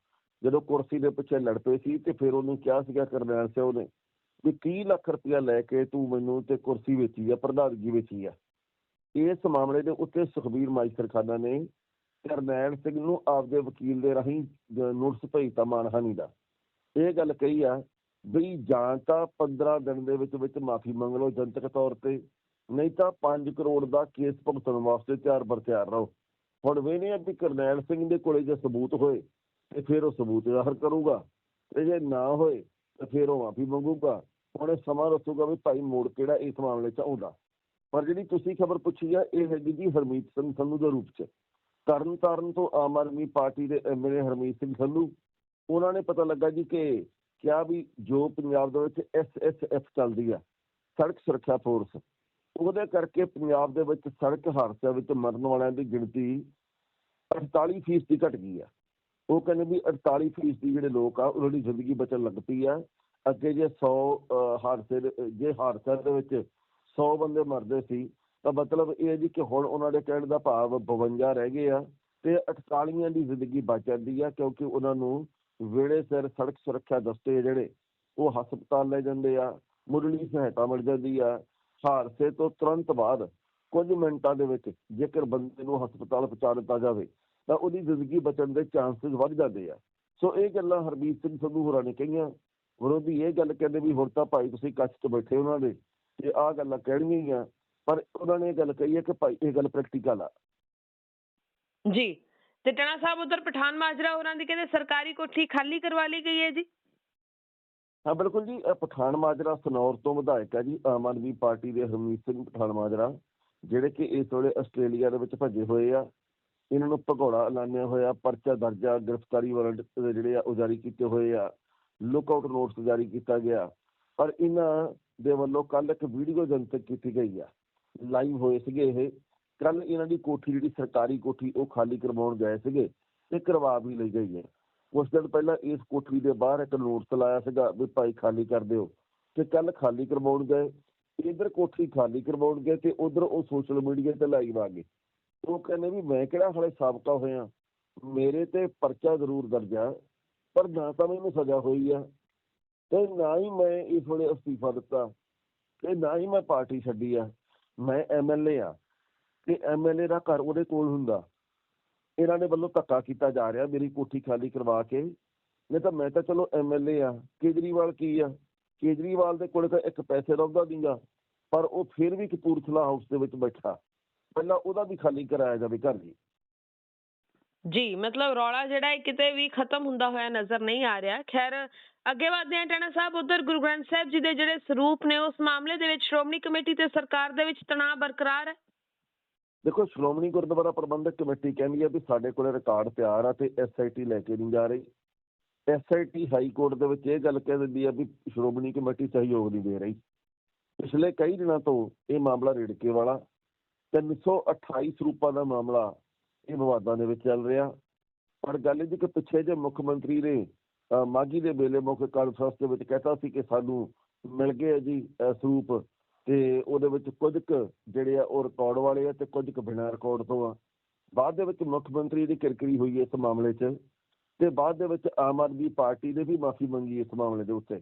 ਜਦੋਂ ਕੁਰਸੀ ਦੇ ਪਿੱਛੇ ਲੜ ਪਏ ਸੀ ਤੇ ਫਿਰ ਉਹਨੂੰ ਕਿਹਾ ਸੀਗਾ ਕਰਨੈਲ ਸਿੰਘ ਨੇ ਵੀ 30 ਲੱਖ ਰੁਪਇਆ ਲੈ ਕੇ ਤੂੰ ਮੈਨੂੰ ਤੇ ਕੁਰਸੀ ਵੇਚੀ ਆ, ਪ੍ਰਧਾਨਗੀ ਵੇਚੀ ਆ। ਇਸ ਮਾਮਲੇ ਦੇ ਉੱਤੇ ਸੁਖਬੀਰ ਮਾਈਸਰਖਾਨਾ ਨੇ ਕਰਨੈਲ ਸਿੰਘ ਨੂੰ ਆਪਦੇ ਵਕੀਲ ਦੇ ਰਾਹੀਂ ਜ- ਨੋਟਿਸ ਭੇਜਤਾ ਮਾਨਹਾਨੀ ਦਾ। ਇਹ ਗੱਲ ਕਹੀ ਆ ਵੀ ਜਾਂ ਤਾਂ 15 ਦਿਨ ਦੇ ਵਿੱਚ ਵਿੱਚ ਮਾਫੀ ਮੰਗ ਲਓ ਜਨਤਕ ਤੌਰ ਤੇ, ਨਹੀਂ ਤਾਂ 5 ਕਰੋੜ ਦਾ ਕੇਸ ਭੁਗਤਣ ਵਾਸਤੇ ਤਿਆਰ ਬਰ ਤਿਆਰ ਰਹੋ। ਹੁਣ ਵੇਨੇ ਆ ਵੀ ਕਰਨੈਲ ਸਿੰਘ ਦੇ ਕੋਲੇ ਜੇ ਸਬੂਤ ਹੋਏ ਤੇ ਫਿਰ ਉਹ ਸਬੂਤ ਜ਼ਾਹਰ ਕਰੂਗਾ। ਤੇ ਜੇ ਨਾ ਹੋਏ ਤੇ ਫਿਰ ਉਹ ਮਾਫੀ ਮੰਗੂਗਾ। ਹੁਣ ਇਹ ਸਮਾਂ ਦੱਸੂਗਾ ਵੀ ਭਾਈ ਮੋੜ ਕਿਹੜਾ ਇਸ ਮਾਮਲੇ 'ਚ ਆਉਂਦਾ। ਪਰ ਜਿਹੜੀ ਤੁਸੀਂ ਖਬਰ ਪੁੱਛੀ ਆ, ਇਹ ਹੈਗੀ ਜੀ ਹਰਮੀਤ ਸਿੰਘ ਸੰਧੂ ਦੇ ਰੂਪ 'ਚ। ਤਰਨ ਤਾਰਨ ਤੋਂ ਆਮ ਆਦਮੀ ਪਾਰਟੀ ਦੇ ਐਮਐਲਏ ਹਰਮੀਤ ਸਿੰਘ ਸੰਧੂ, ਉਹਨਾਂ ਨੇ ਪਤਾ ਲੱਗਾ ਜੀ ਕਿ ਕਿਹਾ ਵੀ ਜੋ ਪੰਜਾਬ ਦੇ ਵਿੱਚ ਐਸਐਸਐਫ ਚੱਲਦੀ ਆ, ਸੜਕ ਸੁਰੱਖਿਆ ਫੋਰਸ ਉਹਦੇ ਕਰਕੇ ਪੰਜਾਬ ਦੇ ਵਿੱਚ ਸੜਕ ਹਾਦਸਿਆਂ ਵਿੱਚ ਮਰਨ ਵਾਲਿਆਂ ਦੀ ਗਿਣਤੀ 48 ਫੀਸਦੀ ਘਟ ਗਈ ਆ। ਉਹ ਕਹਿੰਦੇ ਵੀ 48 ਫੀਸਦੀ ਜਿਹੜੇ ਲੋਕ ਆ, ਉਹਨਾਂ ਦੀ ਜ਼ਿੰਦਗੀ ਬਚਣ ਲੱਗ ਪਈ ਆ। ਅੱਗੇ ਜੇ 100 ਹਾਦਸੇ ਦੇ- ਜੇ ਹਾਦਸੇ ਦੇ ਵਿੱਚ 100 ਬੰਦੇ ਮਰਦੇ ਸੀ ਤਾਂ ਮਤਲਬ ਇਹ ਹੈ ਜੀ ਕਿ ਹੁਣ ਉਹਨਾਂ ਦੇ ਕਹਿਣ ਦਾ ਭਾਵ 52 ਰਹਿ ਗਏ ਆ ਤੇ 48 ਦੀ ਜ਼ਿੰਦਗੀ ਬਚ ਜਾਂਦੀ ਆ ਕਿਉਂਕਿ ਉਹਨਾਂ ਨੂੰ ਵੇਲੇ ਸਿਰ ਸੜਕ ਸੁਰੱਖਿਆ ਦਸਤੇ ਆ ਜਿਹੜੇ ਉਹ ਹਸਪਤਾਲ ਲੈ ਜਾਂਦੇ ਆ, ਮੁੱਢਲੀ ਸਹਾਇਤਾ ਮਿਲ ਜਾਂਦੀ ਆ, ਹਾਦਸੇ ਤੋਂ ਤੁਰੰਤ ਬਾਅਦ ਕੁਝ ਮਿੰਟਾਂ ਦੇ ਵਿੱਚ ਜੇਕਰ ਬੰਦੇ ਨੂੰ ਹਸਪਤਾਲ ਪਹੁੰਚਾ ਦਿੱਤਾ ਜਾਵੇ, ਤਾਂ ਉਹਦੀ ਜ਼ਿੰਦਗੀ ਬਚਣ ਦੇ ਚਾਂਸਸ ਵੱਧ ਜਾਂਦੇ ਆ। ਸੋ ਇਹ ਗੱਲਾਂ ਹਰਬੀਤ ਸਿੰਘ ਸੰਧੂ ਹੋਰਾਂ ਨੇ ਕਹੀਆਂ। ਵਿਰੋਧੀ ਇਹ ਗੱਲ ਕਹਿੰਦੇ ਵੀ ਹੁਣ ਤਾਂ ਭਾਈ ਤੁਸੀਂ ਕੱਚ 'ਚ ਬੈਠੇ ਉਹਨਾਂ ਦੇ ਤੇ ਆਹ ਗੱਲਾਂ ਕਹਿਣੀਆਂ ਹੀ ਆ ਪਰ ਉਹਨਾਂ ਨੇ ਇਹ ਗੱਲ ਕਹੀ ਹੈ ਕਿ ਭਾਈ ਇਹ ਗੱਲ ਪ੍ਰੈਕਟੀਕਲ ਆ। ਜੀ। ਤੇ ਟਾਣਾ ਸਾਹਿਬ ਉਧਰ ਪਠਾਨ ਮਾਜਰਾ ਹੋਰਾਂ ਦੀ ਕਹਿੰਦੇ ਸਰਕਾਰੀ ਕੋਠੀ ਖਾਲੀ ਕਰਵਾ ਲਈ ਗਈ ਹੈ ਜੀ। ਹਾਂ ਬਿਲਕੁਲ ਜੀ। ਪਠਾਨ ਮਾਜਰਾ ਸਨੌਰ ਤੋਂ ਵਿਧਾਇਕ ਹੈ ਜੀ ਆਮ ਆਦਮੀ ਪਾਰਟੀ ਦੇ ਹਰਮੀਤ ਸਿੰਘ ਪਠਾਨ ਮਾਜਰਾ ਜਿਹੜੇ ਕਿ ਇਸ ਵੇਲੇ ਆਸਟ੍ਰੇਲੀਆ ਦੇ ਵਿੱਚ ਭੱਜੇ ਹੋਏ ਆ। ਇਹਨਾਂ ਨੂੰ ਭਗੌੜਾ ਐਲਾਨਿਆ ਹੋਇਆ ਪਰਚਾ ਦਰਜਾ ਗ੍ਰਿਫਤਾਰੀ ਵਾਰੰਟ ਜਿਹੜੇ ਆ ਉਹ ਜਾਰੀ ਕੀਤੇ ਹੋਏ ਆ। ਲੁੱਕ ਆਊਟ ਨੋਟਿਸ ਜਾਰੀ ਕੀਤਾ ਗਿਆ। ਪਰ ਇਹਨਾਂ ਦੇ ਵੱਲੋਂ ਕੱਲ ਇੱਕ ਵੀਡੀਓ ਜਨਤਕ ਕੀਤੀ ਗਈ ਆ। ਲਾਈਵ ਹੋਏ ਸੀਗੇ ਇਹ। ਕੱਲ ਇਹਨਾਂ ਦੀ ਕੋਠੀ ਜਿਹੜੀ ਸਰਕਾਰੀ ਕੋਠੀ, ਉਹ ਖਾਲੀ ਕਰਵਾਉਣ ਗਏ ਸੀਗੇ ਤੇ ਕਰਵਾ ਵੀ ਲਈ ਗਈ ਹੈ। ਕੁਝ ਦਿਨ ਪਹਿਲਾਂ ਇਸ ਕੋਠੀ ਦੇ ਬਾਹਰ ਇੱਕ ਨੋਟਿਸ ਲਾਇਆ ਸੀਗਾ ਵੀ ਭਾਈ ਖਾਲੀ ਕਰ ਦਿਓ ਤੇ ਕੱਲ ਖਾਲੀ ਕਰਵਾਉਣ ਗਏ। ਇਧਰ ਕੋਠੀ ਖਾਲੀ ਕਰਵਾਉਣ ਗਏ ਤੇ ਉਧਰ ਉਹ ਸੋਸ਼ਲ ਮੀਡੀਆ ਤੇ ਲਾਈਵ ਆ ਗਏ। ਉਹ ਕਹਿੰਦੇ ਵੀ ਮੈਂ ਕਿਹੜਾ ਹਲੇ ਸਾਬਕਾ ਹੋਇਆ? ਮੇਰੇ ਤੇ ਪਰਚਾ ਜ਼ਰੂਰ ਦਰਜ ਆ, ਪਰ ਨਾ ਤਾਂ ਮੈਨੂੰ ਸਜ਼ਾ ਹੋਈ ਆ ਤੇ ਨਾ ਹੀ ਮੈਂ ਇਸ ਵੇਲੇ ਅਸਤੀਫਾ ਦਿੱਤਾ ਤੇ ਨਾ ਹੀ ਮੈਂ ਪਾਰਟੀ ਛੱਡੀ ਆ। ਮੈਂ ਐਮਐਲਏ ਆ, ਤੇ ਐਮਐਲਏ ਦਾ ਘਰ ਉਹਦੇ ਕੋਲ ਹੁੰਦਾ। ਇਹਨਾਂ ਦੇ ਵੱਲੋਂ ਧੱਕਾ ਕੀਤਾ ਜਾ ਰਿਹਾ, ਮੇਰੀ ਕੋਠੀ ਖਾਲੀ ਕਰਵਾ ਕੇ। ਨਹੀਂ ਤਾਂ ਮੈਂ ਤਾਂ ਚਲੋ ਐਮਐਲਏ ਆ, ਕੇਜਰੀਵਾਲ ਕੀ ਆ? ਕੇਜਰੀਵਾਲ ਦੇ ਕੋਲ ਤਾਂ ਇੱਕ ਪੈਸੇ ਦਾ ਉਹਦਾ ਪਰ ਉਹ ਫਿਰ ਵੀ ਕਪੂਰਥਲਾ ਹਾਊਸ ਦੇ ਵਿੱਚ ਬੈਠਾ। ਪਹਿਲਾਂ ਉਹਦਾ ਵੀ ਖਾਲੀ ਕਰਾਇਆ ਜਾਵੇ ਘਰ ਜੀ ਜੀ, ਮਤਲਬ ਰੌਲਾ ਜਿਹੜਾ ਹੈ ਕਿਤੇ ਵੀ ਖਤਮ ਹੁੰਦਾ ਹੋਇਆ ਨਜ਼ਰ ਨਹੀਂ ਆ ਰਿਹਾ। ਖੈਰ, ਅੱਗੇ ਵਧਦੇ ਹਾਂ, ਟਾਣਾ ਸਾਹਿਬ, ਉਧਰ ਗੁਰੂ ਗ੍ਰੰਥ ਸਾਹਿਬ ਜੀ ਦੇ ਜਿਹੜੇ ਸਰੂਪ ਨੇ, ਉਸ ਮਾਮਲੇ ਦੇ ਵਿੱਚ ਸ਼੍ਰੋਮਣੀ ਕਮੇਟੀ ਤੇ ਸਰਕਾਰ ਦੇ ਵਿੱਚ ਤਣਾਅ ਬਰਕਰਾਰ ਹੈ? ਦੇਖੋ, ਸ਼੍ਰੋਮਣੀ ਗੁਰਦੁਆਰਾ ਪ੍ਰਬੰਧਕ ਕਮੇਟੀ ਕਹਿੰਦੀ ਆ ਵੀ ਸਾਡੇ ਕੋਲੇ ਰਿਕਾਰਡ ਤਿਆਰ ਆ ਤੇ ਐਸਆਈਟੀ ਲੈ ਕੇ ਨਹੀਂ ਜਾ ਰਹੀ। ਐਸਆਈਟੀ ਹਾਈ ਕੋਰਟ ਦੇ ਵਿੱਚ ਇਹ ਗੱਲ ਕਹਿ ਦਿੰਦੀ ਆ ਵੀ ਸ਼੍ਰੋਮਣੀ ਕਮੇਟੀ ਸਹਿਯੋਗ ਨਹੀਂ ਦੇ ਰਹੀ। ਪਿਛਲੇ ਕਈ ਦਿਨਾਂ ਤੋਂ ਇਹ ਮਾਮਲਾ ਰੇੜਕੇ ਵਾਲਾ। 328 ਸਰੂਪਾਂ ਦਾ ਮਾਮਲਾ ਇਹ ਵਿਵਾਦਾਂ ਦੇ ਵਿੱਚ ਚੱਲ ਰਿਹਾ। ਪਰ ਗੱਲ ਇਹ ਜੀ ਕਿ ਪਿੱਛੇ ਜੇ ਮੁੱਖ ਮੰਤਰੀ ਨੇ, ਅਹ ਮਾਘੀ ਦੇ ਵੇਲੇ ਮੁੱਖ ਕਾਨਫਰੰਸ ਦੇ ਵਿੱਚ ਕਹਿਤਾ ਸੀ ਕਿ ਸਾਨੂੰ ਮਿਲ ਗਏ ਜੀ ਸਰੂਪ। ਤੇ ਉਹਦੇ ਵਿੱਚ ਕੁਝ ਕੁ ਜਿਹੜੇ ਆ ਉਹ ਰਿਕਾਰਡ ਵਾਲੇ ਆ ਤੇ ਕੁਝ ਕੁ ਬਿਨਾਂ ਰਿਕਾਰਡ ਤੋਂ ਆ। ਬਾਅਦ ਦੇ ਵਿੱਚ ਮੁੱਖ ਮੰਤਰੀ ਦੀ ਕਿਰਕਰੀ ਹੋਈ ਇਸ ਮਾਮਲੇ 'ਚ ਤੇ ਬਾਅਦ ਦੇ ਵਿੱਚ ਆਮ ਆਦਮੀ ਪਾਰਟੀ ਨੇ ਵੀ ਮਾਫੀ ਮੰਗੀ ਇਸ ਮਾਮਲੇ ਦੇ ਉੱਤੇ।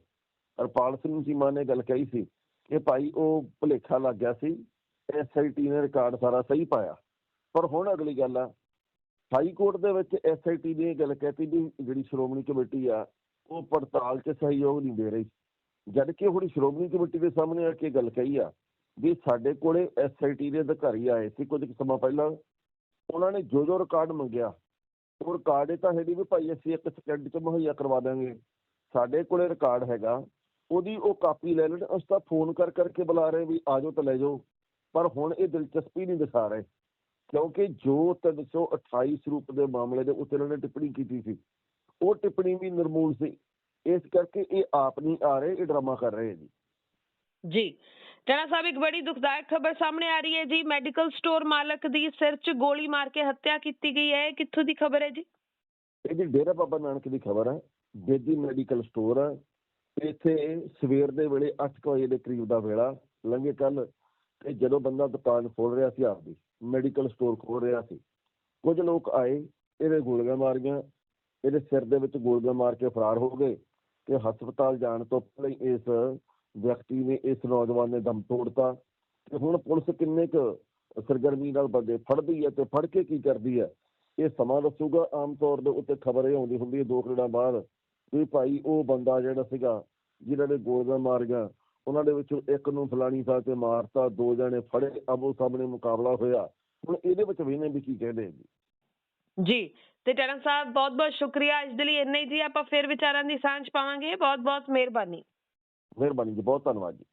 ਹਰਪਾਲ ਸਿੰਘ ਚੀਮਾ ਨੇ ਗੱਲ ਕਹੀ ਸੀ ਕਿ ਭਾਈ ਉਹ ਭੁਲੇਖਾ ਲੱਗ ਗਿਆ ਸੀ ਐਸਆਈਟੀ ਨੇ ਰਿਕਾਰਡ ਸਾਰਾ ਸਹੀ ਪਾਇਆ। ਪਰ ਹੁਣ ਅਗਲੀ ਗੱਲ ਆ, ਹਾਈ ਕੋਰਟ ਦੇ ਵਿੱਚ ਐਸਆਈਟੀ ਨੇ ਇਹ ਗੱਲ ਕਹਿਤੀ ਵੀ ਜਿਹੜੀ ਸ਼੍ਰੋਮਣੀ ਕਮੇਟੀ ਆ, ਉਹ ਪੜਤਾਲ 'ਚ ਸਹਿਯੋਗ ਨਹੀਂ ਦੇ ਰਹੀ। ਜਦ ਕਿ ਹੁਣ ਸ਼੍ਰੋਮਣੀ ਕਮੇਟੀ ਦੇ ਸਾਹਮਣੇ ਆ ਕੇ ਗੱਲ ਕਹੀ ਆ ਵੀ ਸਾਡੇ ਕੋਲੇ ਐਸਆਈਟੀ ਦੇ ਅਧਿਕਾਰੀ ਆਏ ਸੀ ਕੁਝ ਕੁ ਸਮਾਂ ਪਹਿਲਾਂ। ਉਹਨਾਂ ਨੇ ਜੋ ਜੋ ਰਿਕਾਰਡ ਮੰਗਿਆ, ਉਹ ਰਿਕਾਰਡ ਇਹ ਤਾਂ ਹੈ ਨਹੀਂ ਵੀ ਭਾਈ ਅਸੀਂ ਇੱਕ ਸਕਿੰਟ 'ਚ ਮੁਹੱਈਆ ਕਰਵਾ ਦਾਂਗੇ ਸਾਡੇ ਕੋਲੇ ਰਿਕਾਰਡ ਹੈਗਾ, ਉਹਦੀ ਉਹ ਕਾਪੀ ਲੈ ਲੈਣ, ਅਸੀਂ ਤਾਂ ਫੋਨ ਕਰ ਕਰਕੇ ਬੁਲਾ ਰਹੇ ਵੀ ਆ ਜਾਓ ਤਾਂ ਲੈ ਜਾਓ। ਪਰ ਹੁਣ ਇਹ ਦਿਲਚਸਪੀ ਨਹੀਂ ਦਿਖਾ ਰਹੇ। ਕਿਉਂਕਿ ਜੋ 328 ਸਰੂਪ ਦੇ ਮਾਮਲੇ ਦੇ ਉੱਤੇ ਉਹਨਾਂ ਨੇ ਟਿੱਪਣੀ ਕੀਤੀ ਸੀ ਉਹ ਟਿੱਪਣੀ ਵੀ ਨਿਰਮੂਲ ਸੀ। ਇਸ ਕਰਕੇ ਇਹ ਆਪ ਨਹੀਂ ਆ ਰਹੇ ਇਹ ਡਰਾਮਾ ਕਰ ਰਹੇ ਜੀ ਜੀ ਟੈਣਾ ਸਾਹਿਬ ਇੱਕ ਬੜੀ ਦੁਖਦਾਇਕ ਖਬਰ ਸਾਹਮਣੇ ਆ ਰਹੀ ਹੈ ਜੀ। ਮੈਡੀਕਲ ਸਟੋਰ ਮਾਲਕ ਦੀ ਸਿਰ 'ਚ ਗੋਲੀ ਮਾਰ ਕੇ ਹੱਤਿਆ ਕੀਤੀ ਗਈ ਹੈ। ਇਹ ਕਿੱਥੋਂ ਦੀ ਖਬਰ ਹੈ ਜੀ? ਇਹਦੀ ਡੇਰਾ ਬਾਬਾ ਨਾਨਕ ਦੀ ਖਬਰ ਹੈ। ਬੇਦੀ ਮੈਡੀਕਲ ਸਟੋਰ ਹੈ। ਇੱਥੇ ਸਵੇਰ ਦੇ ਵੇਲੇ 8 ਵਜੇ ਦੇ ਕਰੀਬ ਦਾ ਵੇਲਾ ਲੰਘੇ ਕੱਲ ਤੇ ਜਦੋਂ ਬੰਦਾ ਦੁਕਾਨ ਖੋਲ ਰਿਹਾ ਸੀ ਆਪਦੀ। ਮੈਡੀਕਲ ਸਟੋਰ ਖੋਲ ਰਿਹਾ ਸੀ। ਕੁਝ ਲੋਕ ਆਏ, ਇਹਦੇ ਗੋਲੀਆਂ ਮਾਰੀਆਂ, ਇਹਦੇ ਸਿਰ ਦੇ ਵਿੱਚ ਗੋਲੀਆਂ ਮਾਰ ਕੇ ਫਰਾਰ ਹੋ ਗਏ ਤੇ ਹਸਪਤਾਲ ਜਾਣ ਤੋਂ ਪਹਿਲਾਂ ਹੀ ਇਸ ਵਿਅਕਤੀ ਨੇ ਇਸ ਨੌਜਵਾਨ ਨੇ ਦਮ ਤੋੜਤਾ ਤੇ ਹੁਣ ਪੁਲਿਸ ਕਿੰਨੇ ਕੁ ਸਰਗਰਮੀ ਨਾਲ ਬੰਦੇ ਫੜਦੀ ਹੈ ਤੇ ਫੜ ਕੇ ਕੀ ਕਰਦੀ ਹੈ, ਇਹ ਸਮਾਂ ਦੱਸੂਗਾ। ਆਮ ਤੌਰ ਦੇ ਉੱਤੇ ਖਬਰ ਇਹ ਆਉਂਦੀ ਹੁੰਦੀ ਹੈ, ਦੋ ਕੁ ਦਿਨਾਂ ਬਾਅਦ ਵੀ ਭਾਈ ਉਹ ਬੰਦਾ ਜਿਹੜਾ ਸੀਗਾ, ਜਿਹਨਾਂ ਨੇ ਗੋਲੀਆਂ ਮਾਰੀਆਂ ਉਹਨਾਂ ਦੇ ਵਿੱਚੋਂ ਇੱਕ ਨੂੰ ਫਲਾਣੀ ਥਾਂ ਤੇ ਮਾਰਤਾ ਦੋ ਜਣੇ ਫੜੇ ਅਬੋ ਸਾਹਮਣੇ ਮੁਕਾਬਲਾ ਹੋਇਆ। ਹੁਣ ਇਹਦੇ ਵਿੱਚ ਵੀ ਨੇ ਵੀ ਕੀ ਕਹਿੰਦੇ ਜੀ? ਜੀ ਤੇ ਟੈਣਾ ਸਾਹਿਬ ਬਹੁਤ ਬਹੁਤ ਸ਼ੁਕਰੀਆ। ਅੱਜ ਦੇ ਲਈ ਇੰਨਾ ਹੀ ਜੀ ਆਪਾਂ ਫਿਰ ਵਿਚਾਰਾਂ ਦੀ ਸਾਂਝ ਪਾਵਾਂਗੇ। ਬਹੁਤ ਬਹੁਤ ਮਿਹਰਬਾਨੀ। ਮਿਹਰਬਾਨੀ ਜੀ ਬਹੁਤ ਧੰਨਵਾਦ ਜੀ।